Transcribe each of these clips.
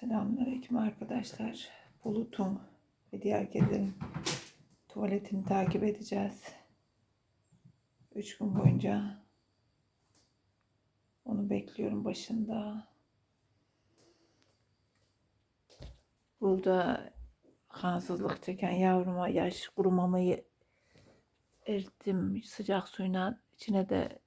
Selamünaleyküm arkadaşlar. Bulut'un ve diğer kedilerin tuvaletini takip edeceğiz. Üç gün boyunca onu bekliyorum başında. Burada kansızlık çeken yavruma yaş kurumamayı erittim sıcak suyla içine de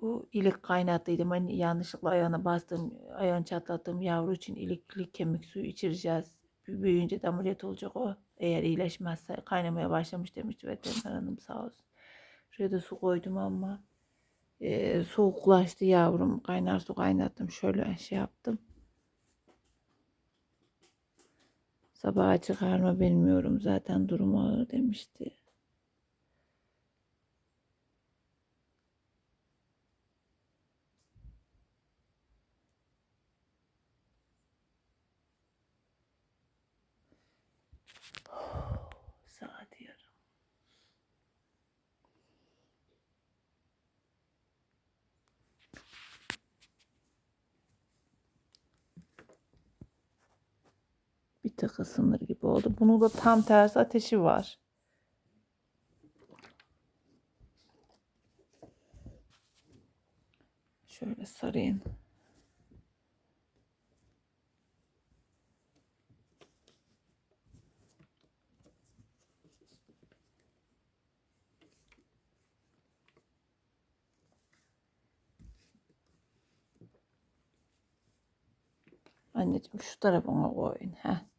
bu ilik kaynattıydım. Hani yanlışlıkla ayağına bastım, ayağını çatlattım. Yavru için ilikli kemik suyu içireceğiz. Büyü- Büyüyünce de ameliyat olacak o. Eğer iyileşmezse kaynamaya başlamış demişti veteriner hanım sağ olsun. Şuraya da su koydum ama e, soğuklaştı yavrum. Kaynar su kaynattım. Şöyle şey yaptım. Sabaha çıkar mı bilmiyorum. Zaten durumu ağır demişti. Bir tık ısınır gibi oldu. Bunun da tam tersi ateşi var. Şöyle sarayım. Anneciğim şu tarafına koyun. Heh.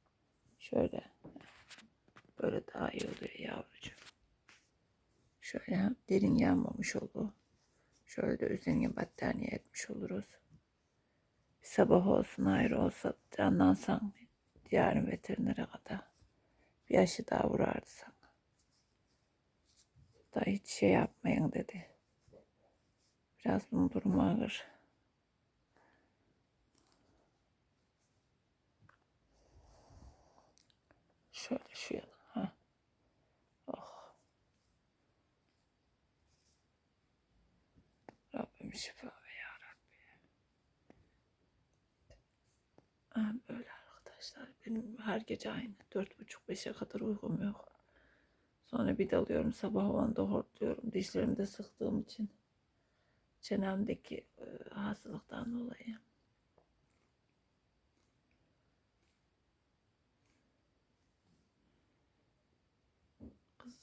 Şöyle. Böyle daha iyi oluyor yavrucuğum. Şöyle derin yanmamış olur. Şöyle de üzerine battaniye etmiş oluruz. Sabah olsun ayrı olsa canlansan yarın veterinere kadar bir aşı daha vurardı sana. Da hiç şey yapmayın dedi. Biraz bunun durumu ağır. Şöyle şu yana. Ha. Oh. Rabbim şifa ver ya Rabbi. Ha, böyle arkadaşlar. Benim her gece aynı. Dört buçuk beşe kadar uykum yok. Sonra bir dalıyorum. Sabah onda hortluyorum. Dişlerimi de sıktığım için. Çenemdeki e, hastalıktan dolayı.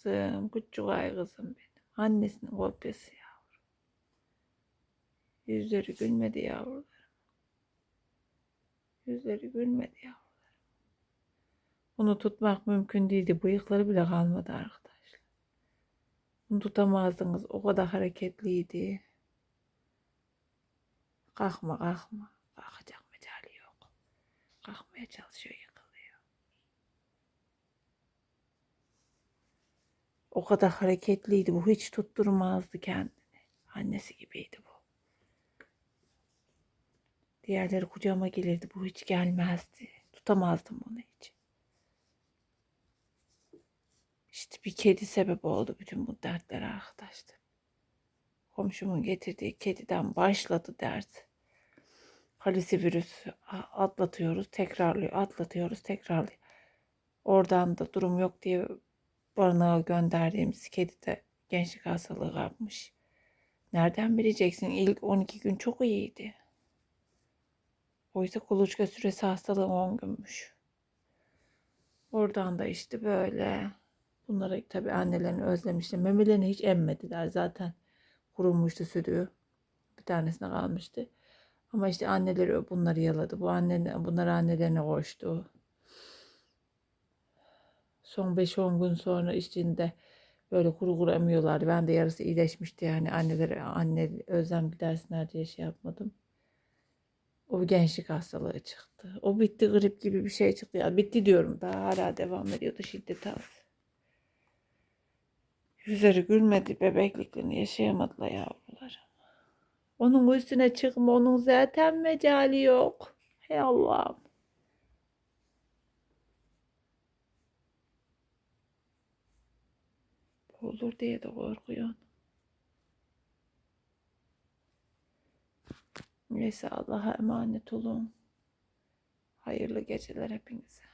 Kızım, küçük kızım benim. Annesinin kopyası yavrum. Yüzleri gülmedi yavrularım. Yüzleri gülmedi yavrularım. Onu tutmak mümkün değildi. Bıyıkları bile kalmadı arkadaşlar. Bunu tutamazdınız. O kadar hareketliydi. Kalkma kalkma. Kalkacak mecali yok. Kalkmaya çalışıyor O kadar hareketliydi. Bu hiç tutturmazdı kendini. Annesi gibiydi bu. Diğerleri kucağıma gelirdi. Bu hiç gelmezdi. Tutamazdım bunu hiç. İşte bir kedi sebep oldu bütün bu dertlere arkadaşlar. Komşumun getirdiği kediden başladı dert. Halisi virüs atlatıyoruz, tekrarlıyor, atlatıyoruz, tekrarlıyor. Oradan da durum yok diye barınağa gönderdiğimiz kedi de gençlik hastalığı kapmış. Nereden bileceksin? İlk 12 gün çok iyiydi. Oysa kuluçka süresi hastalığı 10 günmüş. Oradan da işte böyle. Bunları tabii annelerini özlemişler. Memelerini hiç emmediler zaten. Kurumuştu sütü. Bir tanesine kalmıştı. Ama işte anneleri bunları yaladı. Bu anne, bunlar annelerine koştu. Son 5-10 gün sonra içinde böyle kuru kuru emiyorlardı. Ben de yarısı iyileşmişti yani annelere anne özlem gidersinler diye şey yapmadım. O gençlik hastalığı çıktı. O bitti grip gibi bir şey çıktı. Ya bitti diyorum daha hala devam ediyordu şiddet az. Yüzleri gülmedi bebekliklerini yaşayamadılar yavrular. Onun üstüne çıkma onun zaten mecali yok. Hey Allah'ım. Olur diye de korkuyorsun. Neyse Allah'a emanet olun. Hayırlı geceler hepinize.